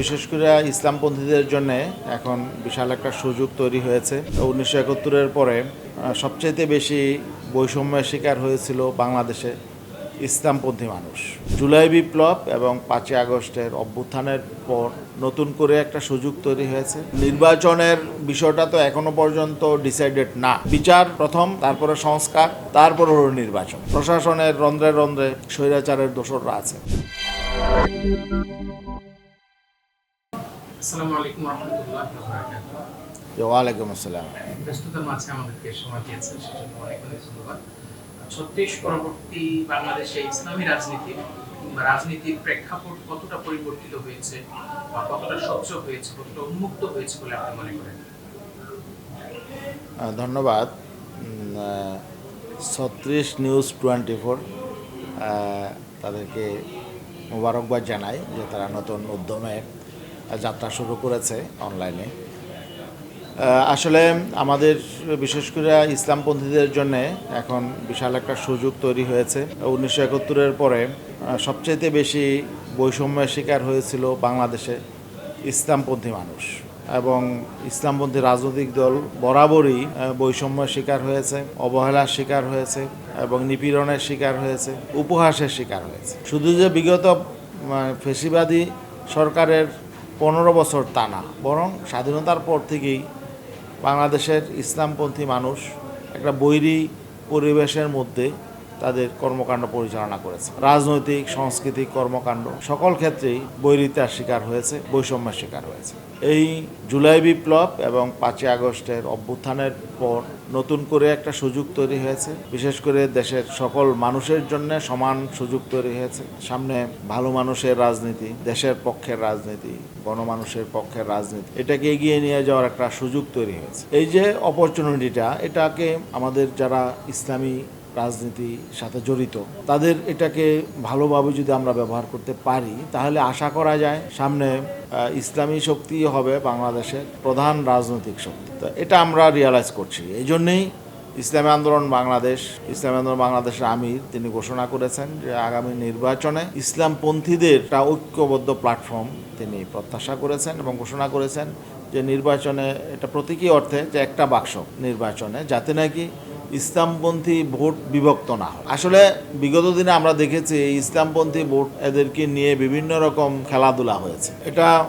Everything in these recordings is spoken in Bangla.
বিশেষ করে ইসলামপন্থীদের জন্য এখন বিশাল একটা সুযোগ তৈরি হয়েছে। উনিশশো একাত্তরের পরে সবচাইতে বেশি বৈষম্যের শিকার হয়েছিল বাংলাদেশে ইসলামপন্থী মানুষ। জুলাই বিপ্লব এবং পাঁচই আগস্টের অভ্যুত্থানের পর নতুন করে একটা সুযোগ তৈরি হয়েছে। নির্বাচনের বিষয়টা তো এখনও পর্যন্ত ডিসাইডেড না। বিচার প্রথম, তারপরে সংস্কার, তারপর হলো নির্বাচন। প্রশাসনের রন্ধ্রে রন্ধ্রে স্বৈরাচারের দোসররা আছে। আসসালামু আলাইকুম রহমতুল্লাহ ওয়ালাইকুম আসসালাম। ব্যস্ততার মাঝে আমাদেরকে সময় দিয়েছেন সেজন্য অনেক অনেক ধন্যবাদ। ছত্রিশ পরবর্তী বাংলাদেশে ইসলামী রাজনীতি বা রাজনীতির প্রেক্ষাপট কতটা পরিবর্তিত হয়েছে বা কতটা স্বচ্ছ হয়েছে কতটা উন্মুক্ত হয়েছে বলে আপনি মনে করেন? ধন্যবাদ। ছত্রিশ নিউজ টোয়েন্টি ফোর তাদেরকে মোবারকবাদ জানাই যে তারা নতুন উদ্যমে যাত্রা শুরু করেছে অনলাইনে। আসলে আমাদের বিশেষ করে ইসলামপন্থীদের জন্য এখন বিশাল একটা সুযোগ তৈরি হয়েছে। উনিশশো একাত্তরের পরে সবচাইতে বেশি বৈষম্যের শিকার হয়েছিল বাংলাদেশে ইসলামপন্থী মানুষ এবং ইসলামপন্থী রাজনৈতিক দল বরাবরই বৈষম্যের শিকার হয়েছে, অবহেলার শিকার হয়েছে এবং নিপীড়নের শিকার হয়েছে, উপহাসের শিকার হয়েছে। শুধু যে বিগত ফেসিবাদী সরকারের পনেরো বছর তা না বরং স্বাধীনতার পর থেকেই বাংলাদেশের ইসলামপন্থী মানুষ একটা বৈরী পরিবেশের মধ্যে তাদের কর্মকাণ্ড পরিচালনা করেছে। রাজনৈতিক, সাংস্কৃতিক কর্মকাণ্ড সকল ক্ষেত্রেই বৈরিতার শিকার হয়েছে, বৈষম্যের শিকার হয়েছে। এই জুলাই বিপ্লব এবং পাঁচই আগস্টের অভ্যুত্থানের পর নতুন করে একটা সুযোগ তৈরি হয়েছে। বিশেষ করে দেশের সকল মানুষের জন্য সমান সুযোগ তৈরি হয়েছে। সামনে ভালো মানুষের রাজনীতি, দেশের পক্ষের রাজনীতি, গণমানুষের পক্ষের রাজনীতি, এটাকে এগিয়ে নিয়ে যাওয়ার একটা সুযোগ তৈরি হয়েছে। এই যে অপরচুনিটিটা এটাকে আমাদের যারা ইসলামী রাজনীতির সাথে জড়িত। তাদের এটাকে ভালোভাবে যদি আমরা ব্যবহার করতে পারি, তাহলে আশা করা যায় সামনে ইসলামী শক্তি হবে বাংলাদেশের প্রধান রাজনৈতিক শক্তি। এটা আমরা রিয়ালাইজ করছি। এই জন্যেই ইসলামী আন্দোলন বাংলাদেশ, ইসলামী আন্দোলন বাংলাদেশের আমির তিনি ঘোষণা করেছেন যে আগামী নির্বাচনে ইসলামপন্থীদের একটা ঐক্যবদ্ধ প্ল্যাটফর্ম তিনি প্রত্যাশা করেছেন এবং ঘোষণা করেছেন যে নির্বাচনে এটা প্রতীকী অর্থে যে একটা বাক্স নির্বাচনে, যাতে নাকি ইসলামপন্থী ভোট বিভক্ত না হয়। আসলে বিগত দিনে আমরা দেখেছি ইসলামপন্থী ভোট এদেরকে নিয়ে বিভিন্ন রকম খেলাধুলা হয়েছে। এটা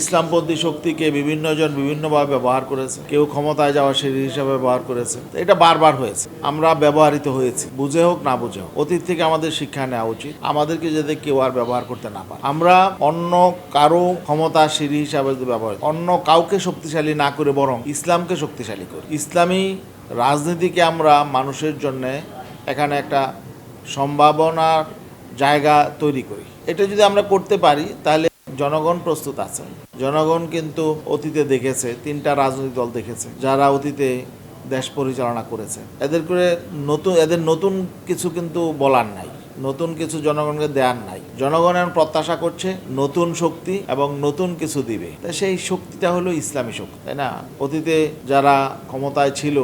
ইসলামপন্থী শক্তিকে বিভিন্ন জন বিভিন্নভাবে ব্যবহার করেছে। কেউ ক্ষমতায় যাওয়া সিঁড়ি হিসাবে ব্যবহার করেছে। এটা বারবার হয়েছে। আমরা ব্যবহৃত হয়েছি। বুঝে হোক না বুঝে হোক, অতীত থেকে আমাদের শিক্ষা নেওয়া উচিত। আমাদেরকে যাতে কেউ আর ব্যবহার করতে না পারে। আমরা অন্য কারও ক্ষমতা সিঁড়ি হিসাবে ব্যবহার অন্য কাউকে শক্তিশালী না করে বরং ইসলামকে শক্তিশালী করি। ইসলামী রাজনীতিকে আমরা মানুষের জন্য এখানে একটা সম্ভাবনার জায়গা তৈরি করি। এটা যদি আমরা করতে পারি, তাহলে জনগণ প্রস্তুত আছে। জনগণ কিন্তু অতীতে দেখেছে, তিনটা রাজনৈতিক দল দেখেছে, যারা অতীতে দেশ পরিচালনা করেছে। এদের করে নতুন, এদের নতুন কিছু কিন্তু বলার নাই। নতুন কিছু জনগণকে দেওয়ার নাই। জনগণের প্রত্যাশা করছে নতুন শক্তি এবং নতুন কিছু দিবে। তা সেই শক্তিটা হলো ইসলামী শক্তি, তাই না? অতীতে যারা ক্ষমতায় ছিল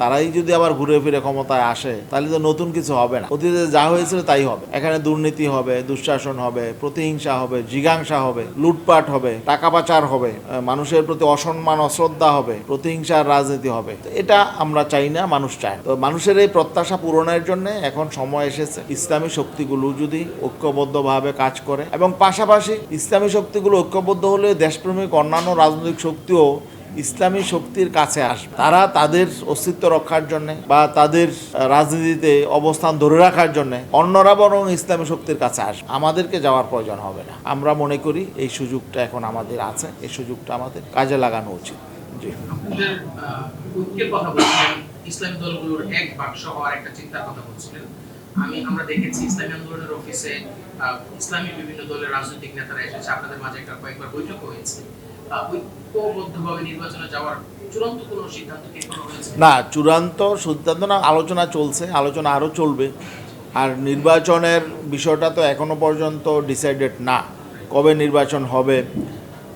তারাই যদি আবার ঘুরে ফিরে ক্ষমতায় আসে, তাহলে তো নতুন কিছু হবে না। অতীতে যা হয়েছিল তাই হবে। এখানে দুর্নীতি হবে, দুঃশাসন হবে, প্রতিহিংসা হবে জিগাংসা হবে, লুটপাট হবে, টাকা পাচার হবে মানুষের প্রতি অসম্মান, অশ্রদ্ধা হবে, প্রতিহিংসার রাজনীতি হবে। এটা আমরা চাই না, মানুষ চায় তো মানুষের এই প্রত্যাশা পূরণের জন্য এখন সময় এসেছে। ইসলামী শক্তিগুলো যদি ঐক্যবদ্ধভাবে কাজ করে, এবং পাশাপাশি ইসলামী শক্তিগুলো ঐক্যবদ্ধ হলে দেশপ্রেমিক, অন্যান্য রাজনৈতিক শক্তিও ইসলামী শক্তির কাছে আসবে। তারা তাদের অস্তিত্ব রক্ষার জন্য বা তাদের রাজনীতিতে অবস্থান ধরে রাখার জন্য অন্যরা বরং ইসলামী শক্তির কাছে আসবে। আমাদেরকে যাওয়ার প্রয়োজন হবে না। আমরা মনে করি এই সুযোগটা এখন আমাদের আছে। এই সুযোগটা আমাদের কাজে লাগানো উচিত। জি। আমি, আমরা দেখেছি ইসলামী আন্দোলনের অফিসে ইসলামী বিভিন্ন দলের রাজনৈতিক নেতারা এসেছে। আপনাদের মাঝে একটা কয়েকবার বৈঠক হয়েছে। না, চূড়ান্ত সিদ্ধান্ত না, আলোচনা চলছে, আলোচনা আরও চলবে। আর নির্বাচনের বিষয়টা তো এখনও পর্যন্ত ডিসাইডেড না, কবে নির্বাচন হবে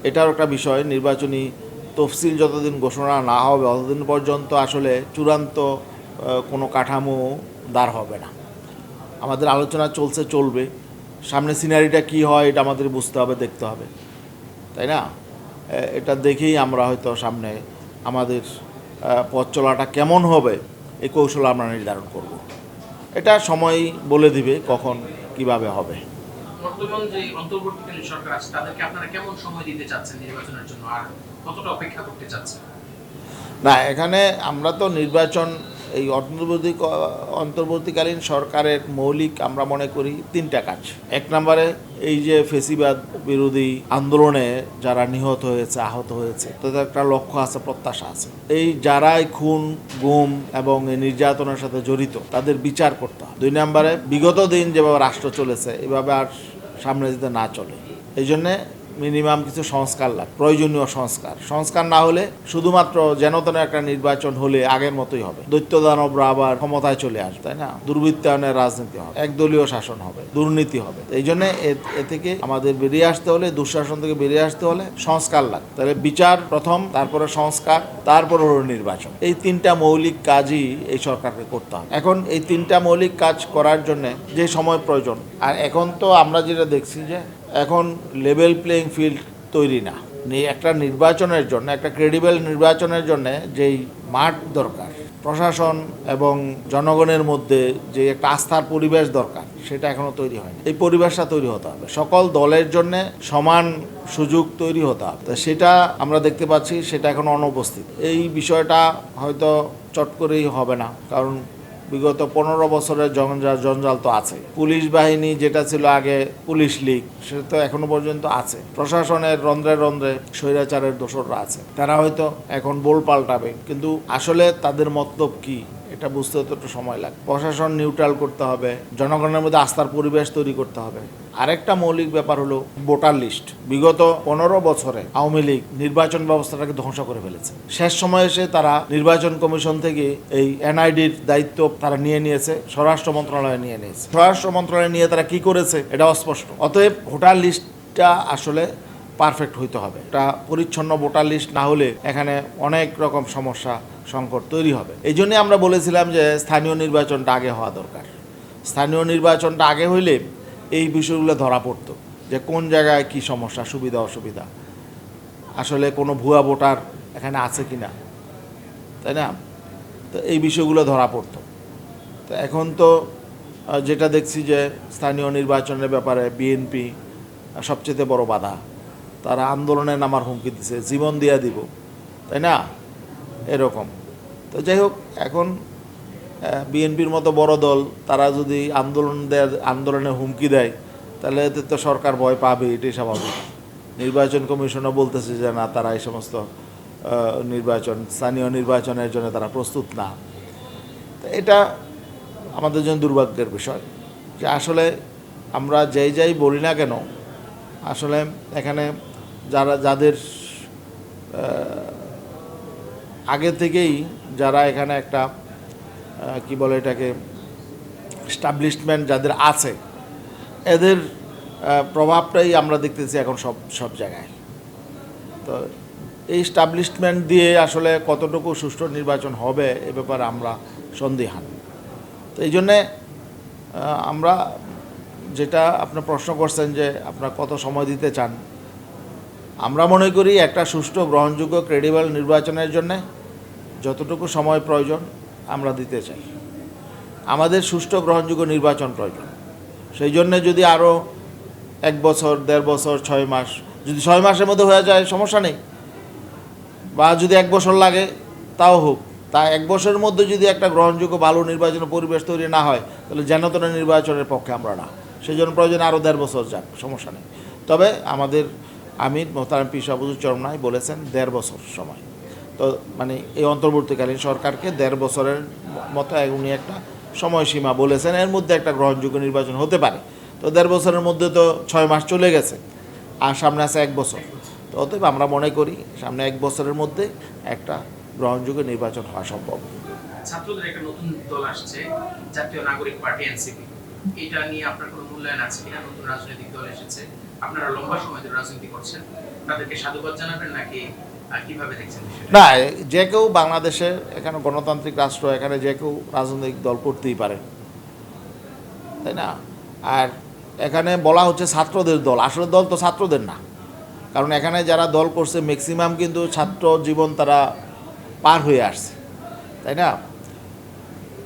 এটার একটা বিষয়। নির্বাচনী তফসিল যতদিন ঘোষণা না হবে ততদিন পর্যন্ত আসলে চূড়ান্ত কোনো কাঠামো দাঁড় হবে না। আমাদের আলোচনা চলছে, চলবে। সামনে সিনারিটা কি হয়, এটা আমাদের বুঝতে হবে, দেখতে হবে। তাই না? এটা দেখেই আমরা হয়তো সামনে আমাদের পথ চলাটা কেমন হবে এই কৌশল আমরা নির্ধারণ করব। এটা সময় বলে দিবে কখন কীভাবে হবে। বর্তমান যে অন্তর্বর্তীকালীন সরকার আছে তাদেরকে আপনারা কেমন সময় দিতে চাচ্ছেন নির্বাচনের জন্য আর কতটা অপেক্ষা করতে চাচ্ছেন? না এখানে আমরা তো নির্বাচন এই অন্তর্বর্তী অন্তর্বর্তীকালীন সরকারের মৌলিক আমরা মনে করি তিনটা কাজ। এক নম্বরে এই যে ফেসিবাদ বিরোধী আন্দোলনে যারা নিহত হয়েছে, আহত হয়েছে, তাদের একটা লক্ষ্য আছে, প্রত্যাশা আছে। এই যারাই খুন, গুম এবং নির্যাতনের সাথে জড়িত, তাদের বিচার করতে হবে। দুই নম্বরে বিগত দিন যেভাবে রাষ্ট্র চলেছে, এভাবে আর সামনে যেতে না চলে। এই জন্যে মিনিমাম কিছু সংস্কার লাগে, প্রয়োজনীয় সংস্কার। সংস্কার না হলে শুধুমাত্র যেন তেন একটা নির্বাচন হলে আগের মতোই হবে। দৈত্য দানবরা আবার ক্ষমতায় চলে আসবে, তাই না? দুর্বৃত্তায়নের রাজনীতি হবে, একদলীয় শাসন হবে, দুর্নীতি হবে। এই জন্য এ- থেকে আমাদের বেরিয়ে আসতে হলে, দুঃশাসন থেকে বেরিয়ে আসতে হলে সংস্কার লাগে। তাহলে বিচার প্রথম, তারপরে সংস্কার, তারপরে হলো নির্বাচন। এই তিনটা মৌলিক কাজই এই সরকারকে করতে হবে। এখন এই তিনটা মৌলিক কাজ করার জন্য যে সময় প্রয়োজন, আর এখন তো আমরা যেটা দেখছি যে এখন লেভেল প্লেইং ফিল্ড তৈরি না। একটা নির্বাচনের জন্য, একটা ক্রেডিবল নির্বাচনের জন্য যেই মাঠ দরকার, প্রশাসন এবং জনগণের মধ্যে যে একটা আস্থার পরিবেশ দরকার, সেটা এখনও তৈরি হয়নি। এই পরিবেশটা তৈরি হতে হবে। সকল দলের জন্য সমান সুযোগ তৈরি হতে হবে। তো সেটা আমরা দেখতে পাচ্ছি, সেটা এখন অনুপস্থিত। এই বিষয়টা হয়তো চট করেই হবে না, কারণ বিগত পনেরো বছরের জঞ্জাল জঞ্জাল তো আছে। পুলিশ বাহিনী যেটা ছিল আগে পুলিশ লীগ, সেটা তো এখনও পর্যন্ত আছে। প্রশাসনের রন্ধ্রে রন্ধ্রে স্বৈরাচারের দোষররা আছে। তারা হয়তো এখন বোল পাল্টাবে। কিন্তু আসলে তাদের মতলব কি? এটা বুঝতে তো একটু সময় লাগে। প্রশাসন নিউট্রাল করতে হবে, জনগণের মধ্যে আস্থার পরিবেশ তৈরি করতে হবে। আরেকটা মৌলিক ব্যাপার হলো ভোটার লিস্ট বিগত পনেরো বছরে আওয়ামী লীগ নির্বাচন ব্যবস্থাটাকে ধ্বংস করে ফেলেছে। শেষ সময়ে এসে তারা নির্বাচন কমিশন থেকে এই এনআইডির দায়িত্ব তারা নিয়ে নিয়েছে, স্বরাষ্ট্র মন্ত্রণালয়ে নিয়ে নিয়েছে। স্বরাষ্ট্র মন্ত্রণালয় নিয়ে তারা কি করেছে, এটা অস্পষ্ট। অতএব ভোটার লিস্টটা আসলে পারফেক্ট হইতে হবে। একটা পরিচ্ছন্ন ভোটার লিস্ট না হলে এখানে অনেক রকম সমস্যা, সংকট তৈরি হবে। এই জন্যে আমরা বলেছিলাম যে স্থানীয় নির্বাচনটা আগে হওয়া দরকার। স্থানীয় নির্বাচনটা আগে হইলে এই বিষয়গুলো ধরা পড়তো যে কোন জায়গায় কি সমস্যা, সুবিধা, অসুবিধা। আসলে কোনো ভুয়া ভোটার এখানে আছে কি না তাই না? তো এই বিষয়গুলো ধরা পড়তো। তো এখন তো যেটা দেখছি যে স্থানীয় নির্বাচনের ব্যাপারে বিএনপি সবচেয়ে বড় বাধা। তারা আন্দোলনে নামার হুমকি দিছে, জীবন দিয়া দিব, তাই না? এরকম। তো যাই হোক, এখন বিএনপির মতো বড় দল, তারা যদি আন্দোলন দেয়, আন্দোলনে হুমকি দেয়, তাহলে এতে তো সরকার ভয় পাবে, এটাই স্বাভাবিক। নির্বাচন কমিশনও বলতেছে যে, না, তারা এই সমস্ত নির্বাচন, স্থানীয় নির্বাচনের জন্য তারা প্রস্তুত না। তো এটা আমাদের জন্য দুর্ভাগ্যের বিষয় যে আসলে আমরা যেই যাই বলি না কেন, আসলে এখানে যারা, যাদের আগে থেকেই যারা এখানে একটা কি বলে এটাকে স্টাবলিশমেন্ট যাদের আছে, এদের প্রভাবটাই আমরা দেখতেছি এখন সব সব জায়গায়। তো এই স্টাবলিশমেন্ট দিয়ে আসলে কতটুকু সুষ্ঠু নির্বাচন হবে এ ব্যাপারে আমরা সন্দিহান। তো এই জন্যে আমরা যেটা আপনি প্রশ্ন করছেন যে আপনার কত সময় দিতে চান আমরা মনে করি একটা সুষ্ঠু, গ্রহণযোগ্য ক্রেডিবল নির্বাচনের জন্য যতটুকু সময় প্রয়োজন, আমরা দিতে চাই। আমাদের সুষ্ঠু, গ্রহণযোগ্য নির্বাচন প্রয়োজন। সেই জন্য যদি আরও এক বছর, দেড় বছর, ছয় মাস, যদি ছয় মাসের মধ্যে হয়ে যায়, সমস্যা নেই। বা যদি এক বছর লাগে, তাও হোক। তা এক বছরের মধ্যে যদি একটা গ্রহণযোগ্য, ভালো নির্বাচন পরিবেশ তৈরি না হয়, তাহলে যেন তেন নির্বাচনের পক্ষে আমরা না। সেই জন্য প্রয়োজন আরও দেড় বছর যাক, সমস্যা নেই। তবে আমাদের আমির মোহতারাম পিসাবুজুর চরমনাই বলেছেন দেড় বছর সময়। তো মানে এই অন্তর্বর্তীকালীন সরকারকে দেড় বছরের মতো উনি একটা সময়সীমা বলেছেন। এর মধ্যে একটা গ্রহণযোগ্য নির্বাচন হতে পারে। তো দেড় বছরের মধ্যে তো ছয় মাস চলে গেছে আর সামনে আছে এক বছর। তো অতএব আমরা মনে করি সামনে এক বছরের মধ্যে একটা গ্রহণযোগ্য নির্বাচন হওয়া সম্ভব। ছাত্রদের একটা নতুন দল আসছে, জাতীয় নাগরিক পার্টি, এনসিপি। এটা নিয়ে আপনার কোনো মূল্যায়ন আছে কিনা? নতুন রাজনৈতিক দল এসেছে। আপনারা লম্বা সময় ধরে রাজনীতি করছেন। তাদেরকে সাধুবাদ জানাবেন নাকি না, যে কেউ বাংলাদেশে, এখানে গণতান্ত্রিক রাষ্ট্র, এখানে যে কেউ রাজনৈতিক দল করতেই পারে। তাই না? আর এখানে বলা হচ্ছে ছাত্রদের দল। আসলে দল তো ছাত্রদের না। কারণ এখানে যারা দল করছে ম্যাক্সিমাম কিন্তু ছাত্র জীবন তারা পার হয়ে আসছে। তাই না?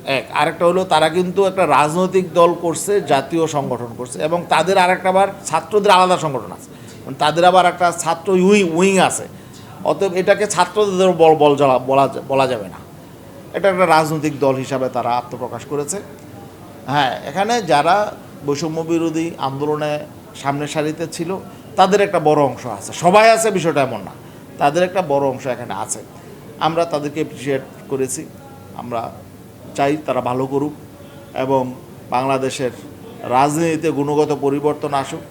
এক। আরেকটা হলো, তারা কিন্তু একটা রাজনৈতিক দল করছে, জাতীয় সংগঠন করছে, এবং তাদের আরেকটা আবার ছাত্রদের আলাদা সংগঠন আছে। মানে তাদের আবার একটা ছাত্র উইং উইং আছে। অতএব এটাকে ছাত্রদের বল বল বলা বলা যাবে না। এটা একটা রাজনৈতিক দল হিসাবে তারা আত্মপ্রকাশ করেছে। হ্যাঁ এখানে যারা বৈষম্য বিরোধী আন্দোলনে সামনের সারিতে ছিল, তাদের একটা বড় অংশ আছে। সবাই আছে, বিষয়টা এমন না। তাদের একটা বড় অংশ এখানে আছে। আমরা তাদেরকে অ্যাপ্রিসিয়েট করেছি। আমরা চাই তারা ভালো করুক এবং বাংলাদেশের রাজনীতিতে গুণগত পরিবর্তন আসুক।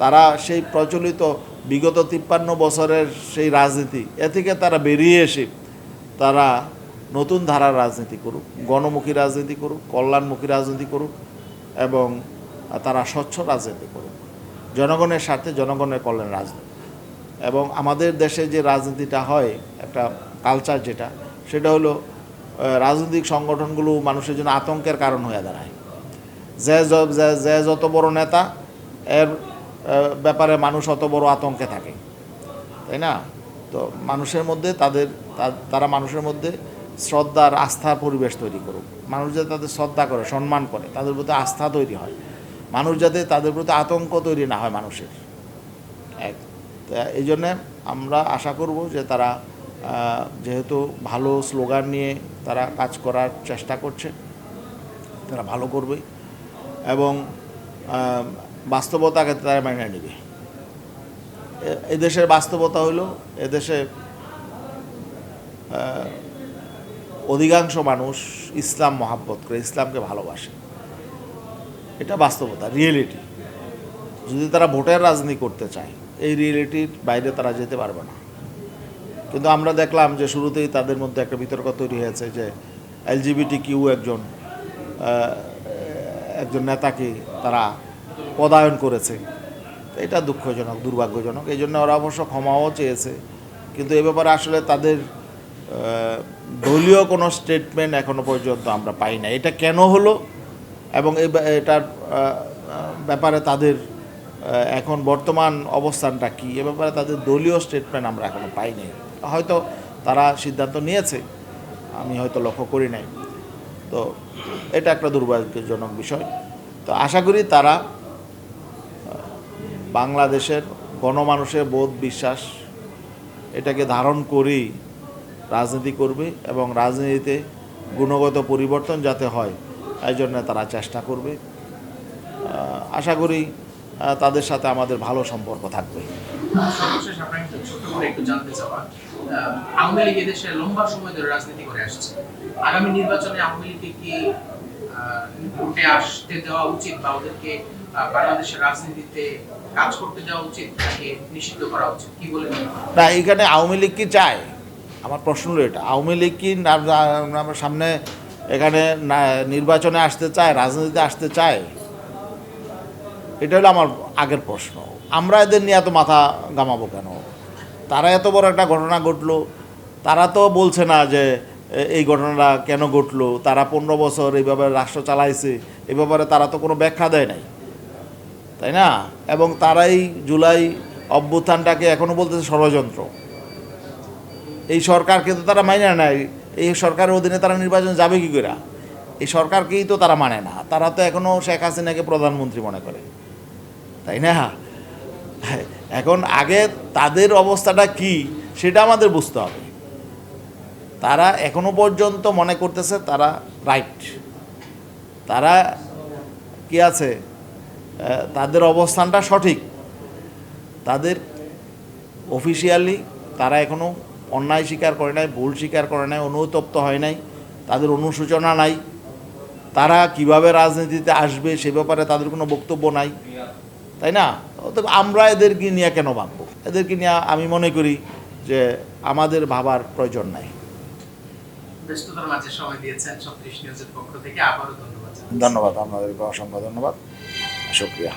তারা সেই প্রচলিত বিগত তিপ্পান্ন বছরের সেই রাজনীতি, এ থেকে তারা বেরিয়ে এসে তারা নতুন ধারার রাজনীতি করুক, গণমুখী রাজনীতি করুক, কল্যাণমুখী রাজনীতি করুক এবং তারা স্বচ্ছ রাজনীতি করুক। জনগণের স্বার্থে জনগণের কল্যাণ রাজনীতি এবং আমাদের দেশে যে রাজনীতিটা হয়, একটা কালচার যেটা, সেটা হলো রাজনৈতিক সংগঠনগুলো মানুষের জন্য আতঙ্কের কারণ হয়ে দাঁড়ায়। যে য- যত বড় নেতা, এর ব্যাপারে মানুষ অত বড় আতঙ্কে থাকে। তাই না? তো মানুষের মধ্যে তাদের তারা মানুষের মধ্যে শ্রদ্ধার আস্থার পরিবেশ তৈরি করুক। মানুষ যাতে তাদের শ্রদ্ধা করে, সম্মান করে, তাদের প্রতি আস্থা তৈরি হয়। মানুষ যাতে তাদের প্রতি আতঙ্ক তৈরি না হয় মানুষের। এক। এই জন্যে আমরা আশা করব যে তারা যেহেতু ভালো স্লোগান নিয়ে তারা কাজ করার চেষ্টা করছে, তারা ভালো করবে এবং বাস্তবতাকে তারা মেনে নেবে। এদেশের বাস্তবতা হইল এদেশে অধিকাংশ মানুষ ইসলাম মহাব্বত করে, ইসলামকে ভালোবাসে। এটা বাস্তবতা, রিয়েলিটি। যদি তারা ভোটের রাজনীতি করতে চায়, এই রিয়েলিটির বাইরে তারা যেতে পারবে না। কিন্তু আমরা দেখলাম যে শুরুতেই তাদের মধ্যে একটা বিতর্ক তৈরি হয়েছে যে এলজিবিটি কিউ একজন একজন নেতাকে তারা পদায়ন করেছে। এটা দুঃখজনক, দুর্ভাগ্যজনক। এই জন্য ওরা অবশ্য ক্ষমাও চেয়েছে। কিন্তু এ ব্যাপারে আসলে তাদের দলীয় কোনো স্টেটমেন্ট এখনও পর্যন্ত আমরা পাই না এটা কেন হলো এবং এটার ব্যাপারে তাদের এখন বর্তমান অবস্থানটা কী? এ ব্যাপারে তাদের দলীয় স্টেটমেন্ট আমরা এখনও পাইনি হয়তো তারা সিদ্ধান্ত নিয়েছে, আমি হয়তো লক্ষ্য করি নাই। তো এটা একটা দুর্ভাগ্যজনক বিষয়। তো আশা করি তারা বাংলাদেশের গণমানুষের বোধ, বিশ্বাস, এটাকে ধারণ করেই রাজনীতি করবে এবং রাজনীতিতে গুণগত পরিবর্তন যাতে হয় এই জন্য তারা চেষ্টা করবে। আশা করি তাদের সাথে আমাদের ভালো সম্পর্ক থাকবে। আওয়ামী লীগ এদেশে লম্বা সময় ধরে রাজনীতি করে আসছে। আগামী নির্বাচনে আওয়ামী লীগকে কি আসতে দেওয়া উচিত বা ওদেরকে বাংলাদেশের রাজনীতিতে কাজ করতে দেওয়া উচিত নিষিদ্ধ করা উচিত? কি না এইখানে আওয়ামী লীগ কি চায়? আমার প্রশ্ন হলো এটা। আওয়ামী লীগ কি আমার সামনে এখানে নির্বাচনে আসতে চায়, রাজনীতিতে আসতে চায়? এটা হলো আমার আগের প্রশ্ন। আমরা এদের নিয়ে এত মাথা গামাবো কেন? তারা এত বড় একটা ঘটনা ঘটলো। তারা তো বলছে না যে এই ঘটনাটা কেন ঘটলো? তারা পনেরো বছর এইভাবে রাষ্ট্র চালাইছে, এ ব্যাপারে তারা তো কোনো ব্যাখ্যা দেয় নাই। তাই না? এবং তারাই জুলাই অভ্যুত্থানটাকে এখনও বলতেছে ষড়যন্ত্র। এই সরকারকে তো তারা মানে নাই। এই সরকারের অধীনে তারা নির্বাচন যাবে কি করে? এই সরকারকেই তো তারা মানে না। তারা তো এখনও শেখ হাসিনাকে প্রধানমন্ত্রী মনে করে। তাই না? এখন আগে তাদের অবস্থাটা কি, সেটা আমাদের বুঝতে হবে। তারা এখনও পর্যন্ত মনে করতেছে তারা রাইট তারা কি আছে তাদের অবস্থানটা সঠিক। তাদের অফিসিয়ালি তারা এখনও অন্যায় স্বীকার করে নাই, ভুল স্বীকার করে নাই, অনুতপ্ত হয় নাই, তাদের অনুশোচনা নাই। তারা কীভাবে রাজনীতিতে আসবে সে ব্যাপারে তাদের কোনো বক্তব্য নাই। তাই না? অতএব আমরা এদেরকে নিয়ে কেন ভাববো? এদেরকে নিয়ে আমি মনে করি যে আমাদের ভাবার প্রয়োজন নাই। ব্যস্ততার মাঝে সময় দিয়েছেন সব নিউজের পক্ষ থেকে আবারও ধন্যবাদ ধন্যবাদ আপনাদেরকে অসংখ্য ধন্যবাদ। শুক্রিয়া।